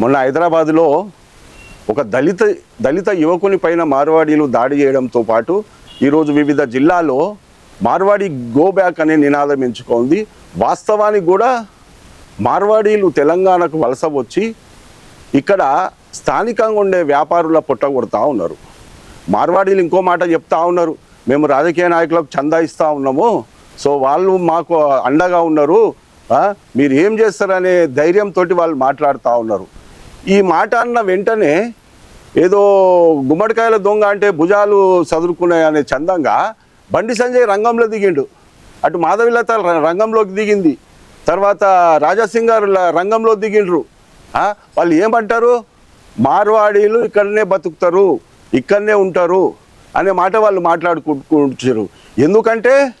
మొన్న హైదరాబాదులో ఒక దళిత దళిత యువకుని పైన మార్వాడీలు దాడి చేయడంతో పాటు ఈరోజు వివిధ జిల్లాలో మార్వాడి గో బ్యాక్ అనే నినాదం ఎంచుకుంది. వాస్తవానికి కూడా మార్వాడీలు తెలంగాణకు వలస వచ్చి ఇక్కడ స్థానికంగా ఉండే వ్యాపారుల పుట్టగొడతా ఉన్నారు. మార్వాడీలు ఇంకో మాట చెప్తా ఉన్నారు. మేము రాజకీయ నాయకులకు చందా ఇస్తూ ఉన్నాము. సో వాళ్ళు మాకు అండగా ఉన్నారు. మీరు ఏం చేస్తారనే ధైర్యంతో వాళ్ళు మాట్లాడుతూ ఉన్నారు. ఈ మాట అన్న వెంటనే ఏదో గుమ్మడికాయల దొంగ అంటే భుజాలు చదువుకున్నాయి అనే చందంగా బండి సంజయ్ రంగంలో దిగిండు. అటు మాధవిలత ర- రంగంలోకి దిగింది. తర్వాత రాజాసింగ్ గారు రంగంలో దిగిండ్రు. వాళ్ళు ఏమంటారు? మార్వాడీలు ఇక్కడనే బతుకుతారు ఇక్కడనే ఉంటారు అనే మాట వాళ్ళు మాట్లాడుకుంటున్నారు. ఎందుకంటే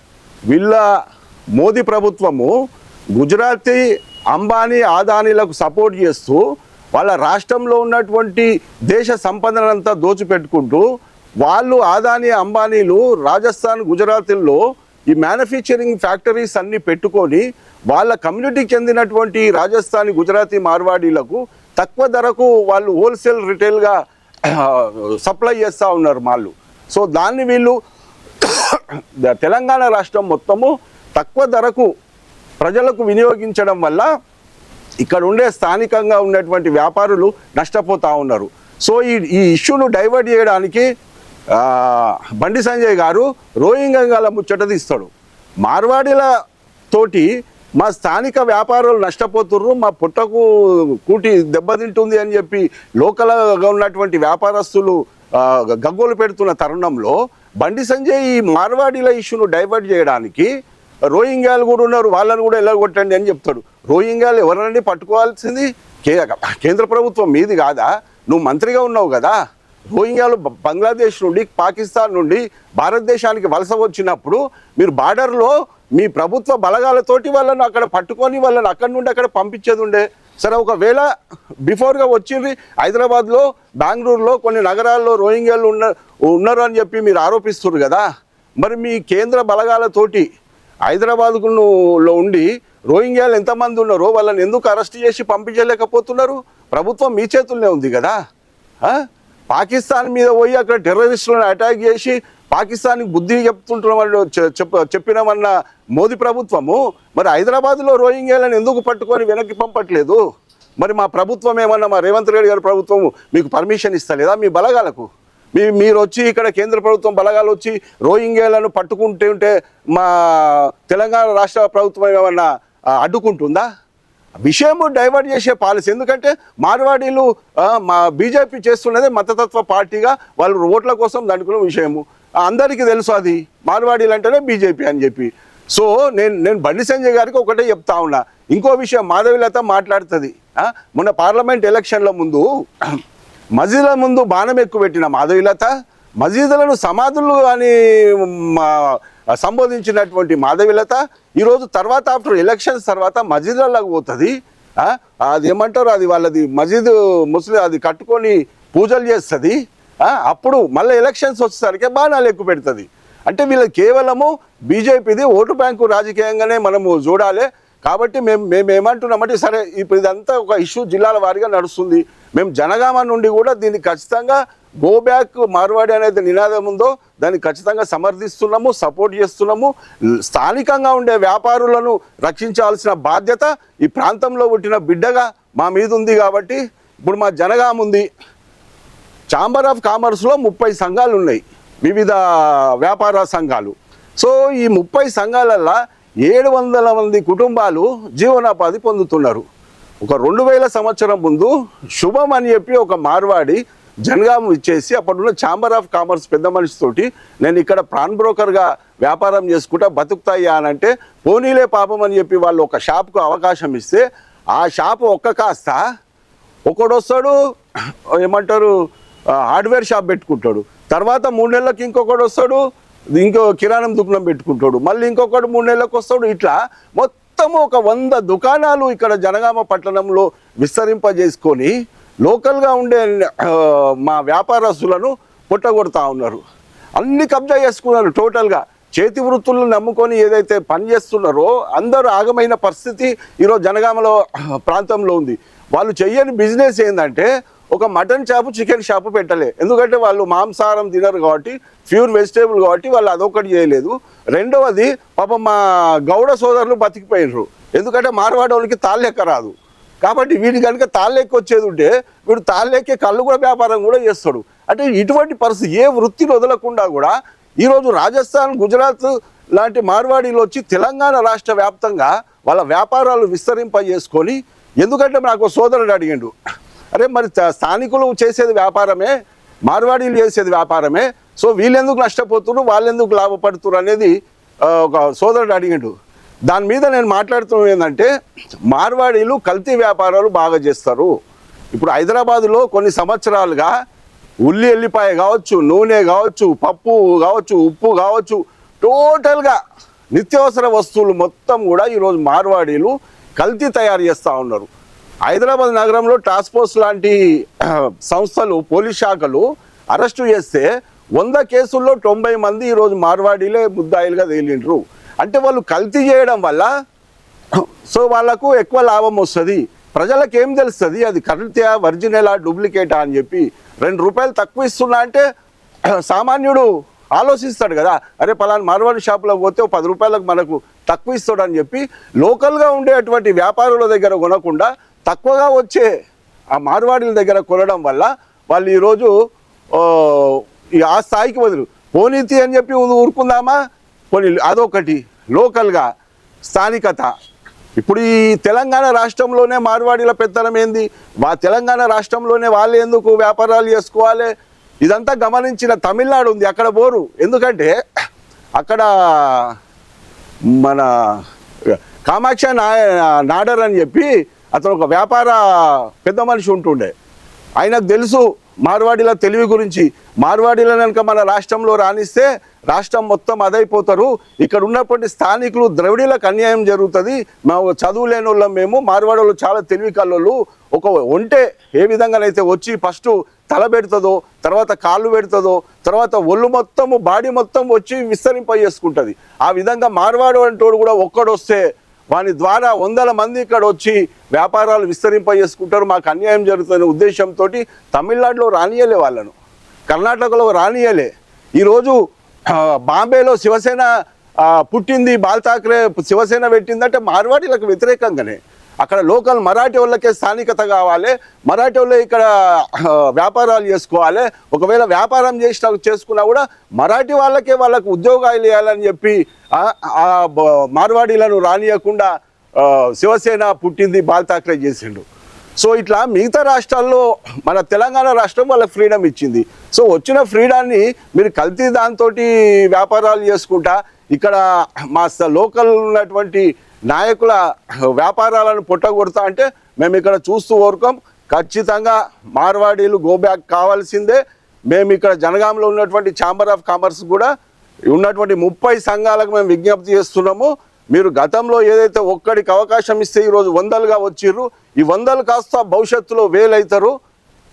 వీళ్ళ మోదీ ప్రభుత్వము గుజరాతీ అంబానీ ఆదానీలకు సపోర్ట్ చేస్తూ వాళ్ళ రాష్ట్రంలో ఉన్నటువంటి దేశ సంపదనంతా దోచిపెట్టుకుంటూ వాళ్ళు ఆదాని అంబానీలు రాజస్థాన్ గుజరాత్లో ఈ మ్యానుఫ్యాక్చరింగ్ ఫ్యాక్టరీస్ అన్ని పెట్టుకొని వాళ్ళ కమ్యూనిటీకి చెందినటువంటి రాజస్థానీ గుజరాతీ మార్వాడీలకు తక్కువ ధరకు వాళ్ళు హోల్సేల్ రిటైల్గా సప్లై చేస్తూ ఉన్నారు వాళ్ళు. సో దాన్ని వీళ్ళు తెలంగాణ రాష్ట్రం మొత్తము తక్కువ ధరకు ప్రజలకు వినియోగించడం వల్ల ఇక్కడ ఉండే స్థానికంగా ఉన్నటువంటి వ్యాపారులు నష్టపోతూ ఉన్నారు. సో ఈ ఈ ఇష్యూను డైవర్ట్ చేయడానికి బండి సంజయ్ గారు రోహింగంగాల ముచ్చట తీస్తాడు. మార్వాడీల తోటి మా స్థానిక వ్యాపారులు నష్టపోతుర్రు మా పుట్టకు కూటి దెబ్బతింటుంది అని చెప్పి లోకల్గా ఉన్నటువంటి వ్యాపారస్తులు గగ్గోలు పెడుతున్న తరుణంలో బండి సంజయ్ ఈ మార్వాడీల ఇష్యూను డైవర్ట్ చేయడానికి రోహింగ్యాలు కూడా ఉన్నారు వాళ్ళని కూడా ఎల్లగొట్టండి అని చెప్తాడు. రోహింగ్యాలు ఎవరండి పట్టుకోవాల్సింది? కే కేంద్ర ప్రభుత్వం మీది కాదా? నువ్వు మంత్రిగా ఉన్నావు కదా. రోహింగ్యాలు బంగ్లాదేశ్ నుండి పాకిస్తాన్ నుండి భారతదేశానికి వలస వచ్చినప్పుడు మీరు బార్డర్లో మీ ప్రభుత్వ బలగాలతోటి వాళ్ళను అక్కడ పట్టుకొని వాళ్ళని అక్కడి నుండి అక్కడ పంపించేది ఉండే. సరే ఒకవేళ బిఫోర్గా వచ్చింది హైదరాబాద్లో బెంగళూరులో కొన్ని నగరాల్లో రోహింగ్యాలు ఉన్న ఉన్నారు అని చెప్పి మీరు ఆరోపిస్తున్నారు కదా. మరి మీ కేంద్ర బలగాలతోటి హైదరాబాద్లో ను- ఉండి రోహింగ్యాలు ఎంతమంది ఉన్నారో వాళ్ళని ఎందుకు అరెస్ట్ చేసి పంపించలేకపోతున్నారు? ప్రభుత్వం మీ చేతుల్లోనే ఉంది కదా? పాకిస్తాన్ మీద పోయి అక్కడ టెర్రరిస్టులను అటాక్ చేసి పాకిస్తాన్కి బుద్ధి చెప్తుంటున్నామని చెప్ప చెప్పినామన్న మోదీ ప్రభుత్వము మరి హైదరాబాద్లో రోహింగ్యాలను ఎందుకు పట్టుకొని వెనక్కి పంపట్లేదు? మరి మా ప్రభుత్వం ఏమన్నా మా రేవంత్ రెడ్డి గారి ప్రభుత్వం మీకు పర్మిషన్ ఇస్తలేదా మీ బలగాలకు? మీ మీరు వచ్చి ఇక్కడ కేంద్ర ప్రభుత్వం బలగాలు వచ్చి రోహింగ్యాలను పట్టుకుంటే ఉంటే మా తెలంగాణ రాష్ట్ర ప్రభుత్వం ఏమన్నా అడ్డుకుంటుందా? విషయం డైవర్ట్ చేసే పాలసీ. ఎందుకంటే మార్వాడీలు మా బీజేపీ చేస్తున్నదే మతతత్వ పార్టీగా వాళ్ళు ఓట్ల కోసం దండుకున్న విషయము. అందరికీ తెలుసు అది. మార్వాడీలు అంటేనే బీజేపీ అని చెప్పి. సో నేను నేను బండి సంజయ్ గారికి ఒకటే చెప్తా ఉన్నా. ఇంకో విషయం మాధవిలత మాట్లాడుతుంది. మొన్న పార్లమెంట్ ఎలక్షన్ల ముందు మసీదుల ముందు బాణం ఎక్కువ పెట్టిన మాధవిలత మసీదులను సమాధులు అని మా సంబోధించినటువంటి మాధవిలత ఈరోజు తర్వాత ఆఫ్టర్ ఎలక్షన్స్ తర్వాత మసీదులకు పోతుంది. అది ఏమంటారు అది వాళ్ళది మసీదు ముస్లిం అది కట్టుకొని పూజలు చేస్తుంది. అప్పుడు మళ్ళీ ఎలక్షన్స్ వచ్చేసరికి బాణాలు ఎక్కువ పెడుతుంది. అంటే వీళ్ళు కేవలము బీజేపీది ఓటు బ్యాంకు రాజకీయంగానే మనము చూడాలి. కాబట్టి మేము మేము ఏమంటున్నామంటే సరే ఇప్పుడు ఇదంతా ఒక ఇష్యూ జిల్లాల వారీగా నడుస్తుంది. మేము జనగామ నుండి కూడా దీన్ని ఖచ్చితంగా గో బ్యాక్ మార్వాడి అనేది నినాదం ఉందో దాన్ని ఖచ్చితంగా సమర్థిస్తున్నాము సపోర్ట్ చేస్తున్నాము. స్థానికంగా ఉండే వ్యాపారులను రక్షించాల్సిన బాధ్యత ఈ ప్రాంతంలో పుట్టిన బిడ్డగా మా మీద ఉంది కాబట్టి ఇప్పుడు మా జనగామ ఉంది. ఛాంబర్ ఆఫ్ కామర్స్లో ముప్పై సంఘాలు ఉన్నాయి వివిధ వ్యాపార సంఘాలు. సో ఈ ముప్పై సంఘాలల్లో ఏడు వందల మంది కుటుంబాలు జీవనోపాధి పొందుతున్నారు. ఒక రెండు వేల సంవత్సరం ముందు శుభం అని చెప్పి ఒక మార్వాడి జనగాం ఇచ్చేసి అప్పట్లో ఛాంబర్ ఆఫ్ కామర్స్ పెద్ద మనిషితోటి నేను ఇక్కడ ప్రాన్ బ్రోకర్గా వ్యాపారం చేసుకుంటా బతుకుతాయా అని అంటే పోనీలే పాపం అని చెప్పి వాళ్ళు ఒక షాప్కు అవకాశం ఇస్తే ఆ షాప్ ఒక్క కాస్త ఒకడు వస్తాడు ఏమంటారు హార్డ్వేర్ షాప్ పెట్టుకుంటాడు. తర్వాత మూడు నెలలకు ఇంకొకడు వస్తాడు ఇంకో కిరాణం దుకాణం పెట్టుకుంటాడు. మళ్ళీ ఇంకొకడు మూడు నెలలకు వస్తాడు. ఇట్లా మొత్తం ఒక వంద దుకాణాలు ఇక్కడ జనగామ పట్టణంలో విస్తరింపజేసుకొని లోకల్గా ఉండే మా వ్యాపారస్తులను పుట్టగొడతా ఉన్నారు. అన్ని కబ్జా చేసుకున్నారు టోటల్గా. చేతి వృత్తులను నమ్ముకొని ఏదైతే పని చేస్తున్నారో అందరూ ఆగమైన పరిస్థితి ఈరోజు జనగామలో ప్రాంతంలో ఉంది. వాళ్ళు చెయ్యని బిజినెస్ ఏంటంటే ఒక మటన్ షాపు చికెన్ షాపు పెట్టలే. ఎందుకంటే వాళ్ళు మాంసాహారం తినరు కాబట్టి ప్యూర్ వెజిటేబుల్ కాబట్టి వాళ్ళు అదొకటి చేయలేదు. రెండవది పాపం మా గౌడ సోదరులు బతికిపోయినరు ఎందుకంటే మార్వాడోళ్ళకి తాళ్ళెక్క రాదు కాబట్టి వీడి కనుక తాళ్ళెక్కి వచ్చేది ఉంటే వీడు తాళ్ళెక్కే కళ్ళు కూడా వ్యాపారం కూడా చేస్తాడు. అంటే ఇటువంటి పరిస్థితి ఏ వృత్తిని వదలకుండా కూడా ఈరోజు రాజస్థాన్ గుజరాత్ లాంటి మార్వాడీలు వచ్చి తెలంగాణ రాష్ట్ర వ్యాప్తంగా వాళ్ళ వ్యాపారాలు విస్తరింపజేసుకొని ఎందుకంటే నాకు సోదరుడు అడిగిండు అరే మరి స్థానికులు చేసేది వ్యాపారమే మార్వాడీలు చేసేది వ్యాపారమే సో వీళ్ళెందుకు నష్టపోతున్నారు వాళ్ళెందుకు లాభపడుతున్నారు అనేది ఒక సోదరుడు అడిగిండు. దాని మీద నేను మాట్లాడుతున్నాం ఏంటంటే మార్వాడీలు కల్తీ వ్యాపారాలు బాగా చేస్తారు. ఇప్పుడు హైదరాబాదులో కొన్ని సంవత్సరాలుగా ఉల్లి ఎల్లిపాయ కావచ్చు నూనె కావచ్చు పప్పు కావచ్చు ఉప్పు కావచ్చు టోటల్గా నిత్యావసర వస్తువులు మొత్తం కూడా ఈరోజు మార్వాడీలు కల్తీ తయారు చేస్తూ ఉన్నారు. హైదరాబాద్ నగరంలో టాస్క్ లాంటి సంస్థలు పోలీస్ శాఖలు అరెస్టు చేస్తే వంద కేసుల్లో తొంభై మంది ఈరోజు మార్వాడీలే ముద్దాయిలుగా తేలిండ్రు. అంటే వాళ్ళు కల్తీ చేయడం వల్ల సో వాళ్ళకు ఎక్కువ లాభం వస్తుంది. ప్రజలకు ఏం తెలుస్తుంది? అది కల్తీయా ఒరిజినలా డూప్లికేటా అని చెప్పి రెండు రూపాయలు తక్కువ ఇస్తున్నా అంటే సామాన్యుడు ఆలోచిస్తాడు కదా. అరే పలానా మార్వాడి షాప్లో పోతే పది రూపాయలకు మనకు తక్కువ ఇస్తాడు అని చెప్పి లోకల్గా ఉండేటువంటి వ్యాపారుల దగ్గర కొనకుండా తక్కువగా వచ్చే ఆ మార్వాడీల దగ్గర కొనడం వల్ల వాళ్ళు ఈరోజు ఆ, ఈ ఆ స్థాయికి వదిలు పోనీతి అని చెప్పి ఊరుకుందామా? కొన్ని అదొకటి. లోకల్గా స్థానికత. ఇప్పుడు ఈ తెలంగాణ రాష్ట్రంలోనే మార్వాడీల పెత్తనం ఏంది? వా తెలంగాణ రాష్ట్రంలోనే వాళ్ళు ఎందుకు వ్యాపారాలు చేసుకోవాలి? ఇదంతా గమనించిన తమిళనాడు ఉంది అక్కడ బోరు. ఎందుకంటే అక్కడ మన కామాక్ష నా నాడర్ అని చెప్పి అతను ఒక వ్యాపార పెద్ద మనిషి ఉంటుండే. ఆయనకు తెలుసు మార్వాడీల తెలివి గురించి. మార్వాడీల కనుక మన రాష్ట్రంలో రాణిస్తే రాష్ట్రం మొత్తం అదైపోతారు. ఇక్కడ ఉన్నటువంటి స్థానికులు ద్రవిడీలకు అన్యాయం జరుగుతుంది. మా చదువు లేని వాళ్ళం మేము మార్వాడోళ్ళు చాలా తెలివి కళ్ళు ఒక ఒంటే ఏ విధంగానైతే వచ్చి ఫస్ట్ తల పెడుతుందో తర్వాత కాళ్ళు పెడుతుందో తర్వాత ఒళ్ళు మొత్తము బాడీ మొత్తం వచ్చి విస్తరింప చేసుకుంటుంది ఆ విధంగా మార్వాడు అంటోడు కూడా ఒక్కడొస్తే వాని ద్వారా వందల మంది ఇక్కడ వచ్చి వ్యాపారాలు విస్తరింప చేసుకుంటారు మాకు అన్యాయం జరుగుతున్న ఉద్దేశంతో తమిళనాడులో రానియలే వాళ్ళను. కర్ణాటకలో రానియలే. ఈరోజు బాంబేలో శివసేన పుట్టింది బాల్ ఠాక్రే శివసేన పెట్టిందంటే మార్వాడీలకు వ్యతిరేకంగానే. అక్కడ లోకల్ మరాఠీ వాళ్ళకే స్థానికత కావాలి మరాఠీ వాళ్ళు ఇక్కడ వ్యాపారాలు చేసుకోవాలి. ఒకవేళ వ్యాపారం చేసిన చేసుకున్నా కూడా మరాఠీ వాళ్ళకే వాళ్ళకు ఉద్యోగాలు ఇవ్వాలని చెప్పి మార్వాడీలను రానియకుండా శివసేన పుట్టింది బాల్ ఠాక్రే చేసిండు. సో ఇట్లా మిగతా రాష్ట్రాల్లో మన తెలంగాణ రాష్ట్రం వాళ్ళకి ఫ్రీడమ్ ఇచ్చింది. సో వచ్చిన ఫ్రీడాన్ని మీరు కల్తీ దాంతో వ్యాపారాలు చేసుకుంటా ఇక్కడ మా లోకల్ ఉన్నటువంటి నాయకుల వ్యాపారాలను పొట్టగొడతా అంటే మేము ఇక్కడ చూస్తూ ఊరుకోం. ఖచ్చితంగా మార్వాడీలు గోబ్యాక్ కావాల్సిందే. మేము ఇక్కడ జనగాంలో ఉన్నటువంటి ఛాంబర్ ఆఫ్ కామర్స్ కూడా ఉన్నటువంటి ముప్పై సంఘాలకు మేము విజ్ఞప్తి చేస్తున్నాము. మీరు గతంలో ఏదైతే ఒక్కడికి అవకాశం ఇస్తే ఈరోజు వందలుగా వచ్చిర్రు. ఈ వందలు కాస్త భవిష్యత్తులో వేలవుతారు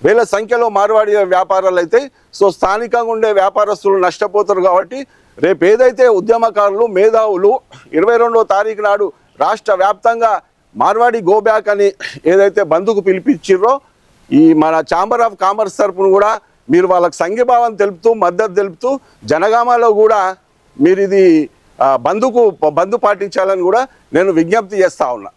వేల సంఖ్యలో మార్వాడి వ్యాపారాలు అయితే సో స్థానికంగా ఉండే వ్యాపారస్తులు నష్టపోతారు కాబట్టి రేపు ఏదైతే ఉద్యమకారులు మేధావులు ఇరవై రెండో తారీఖు నాడు రాష్ట్ర వ్యాప్తంగా మార్వాడి గోబ్యాక్ అని ఏదైతే బంధుకు పిలిపించిర్రో ఈ మన ఛాంబర్ ఆఫ్ కామర్స్ తరఫున కూడా మీరు వాళ్ళకి సంఘీభావం తెలుపుతూ మద్దతు తెలుపుతూ జనగామలో కూడా మీరు ఇది బంధుకు బంధు పాటించాలని కూడా నేను విజ్ఞప్తి చేస్తూ ఉన్నా.